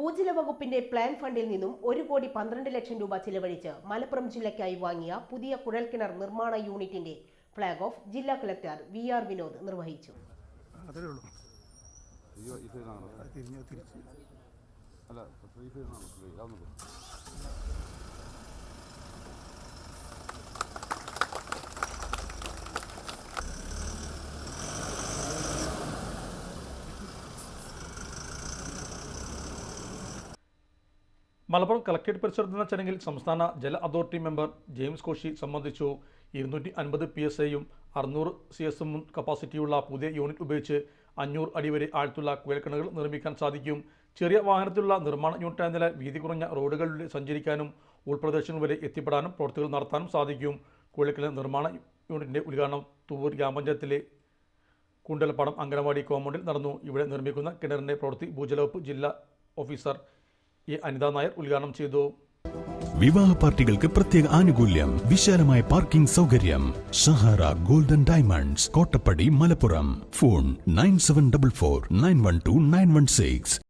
ഭൂജല വകുപ്പിന്റെ പ്ലാൻ ഫണ്ടിൽ നിന്നും ഒരു കോടി പന്ത്രണ്ട് ലക്ഷം രൂപ ചിലവഴിച്ച് മലപ്പുറം ജില്ലയ്ക്കായി വാങ്ങിയ പുതിയ കുഴൽക്കിണർ നിർമ്മാണ യൂണിറ്റിന്റെ ഫ്ളാഗ് ഓഫ് ജില്ലാ കളക്ടർ വി ആർ വിനോദ് നിർവഹിച്ചു. അല്ല മലപ്പുറം കളക്ടറേറ്റ് പരിസരത്ത് ചടങ്ങിൽ സംസ്ഥാന ജല അതോറിറ്റി മെമ്പർ ജെയിംസ് കോശി സംബന്ധിച്ചു. ഇരുന്നൂറ്റി അൻപത് പി എസ് ഐയും അറുന്നൂറ് സി എസ് എമ്മും കപ്പാസിറ്റിയുള്ള പുതിയ യൂണിറ്റ് ഉപയോഗിച്ച് അഞ്ഞൂറ് അടി വരെ ആഴത്തുള്ള കുഴൽക്കിണകൾ നിർമ്മിക്കാൻ സാധിക്കും. ചെറിയ വാഹനത്തിലുള്ള നിർമ്മാണ യൂണിറ്റായതിനാൽ വീതി കുറഞ്ഞ റോഡുകളിലൂടെ സഞ്ചരിക്കാനും ഉൾപ്രദേശങ്ങൾ വരെ എത്തിപ്പെടാനും പ്രവൃത്തികൾ നടത്താനും സാധിക്കും. കുഴൽക്കിണർ നിർമ്മാണ യൂണിറ്റിന്റെ ഉദ്ഘാടനം തൂവൂർ ഗ്രാമപഞ്ചായത്തിലെ കുണ്ടലപ്പാടം അംഗനവാടി കോമ്പൗണ്ടിൽ നടന്നു. ഇവിടെ നിർമ്മിക്കുന്ന കിണറിന്റെ പ്രവൃത്തി ഭൂജലവകുപ്പ് ജില്ലാ ഓഫീസർ എ അനിത നായർ ഉദ്ഘാടനം ചെയ്തു. വിവാഹ പാർട്ടികൾക്ക് പ്രത്യേക ആനുകൂല്യം വിശാലമായ പാർക്കിംഗ് സൗകര്യം Sahara golden diamonds Kottappadi Malappuram. Phone nine seven double four nine one two nine one six.